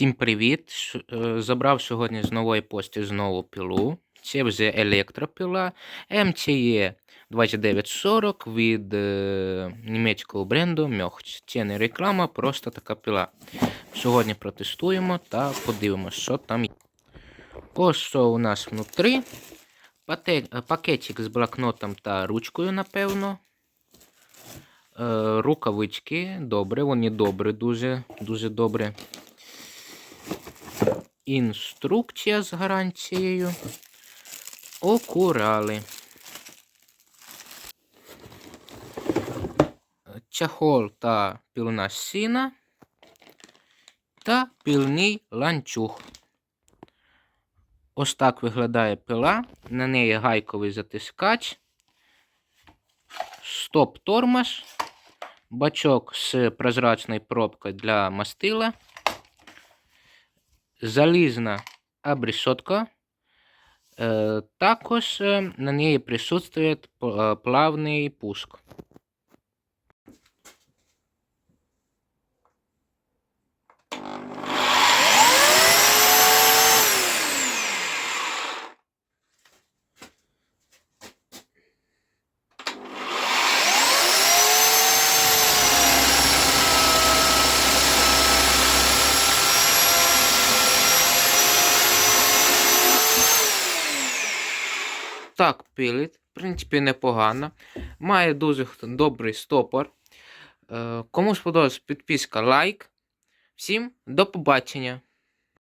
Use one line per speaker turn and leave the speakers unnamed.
Всім привіт! Е, Забрав сьогодні з нової пошти знову пілу. Це вже електропіла MCE 2940 від е, німецького бренду Мьохч. Це не реклама, просто така піла. Сьогодні протестуємо та подивимося, що там є. Ось що у нас внутрі. Е, Пакетик з блокнотом та ручкою, напевно. Рукавички добре, вони добре, дуже, дуже добре. Інструкція з гарантією. Окурали. Чахол та пілна сіна. Та пільний ланцюг. Ось так виглядає пила. На неї гайковий затискач. Стоп-тормоз. Бачок з прозрачною пробкою для мастила залізна абрисотка. Е, також е, на неї присутствує е, плавний пуск. Так, пилить, в принципі, непогано. Має дуже добрий стопор. Е, Кому сподобалась підписка, лайк. Всім до побачення!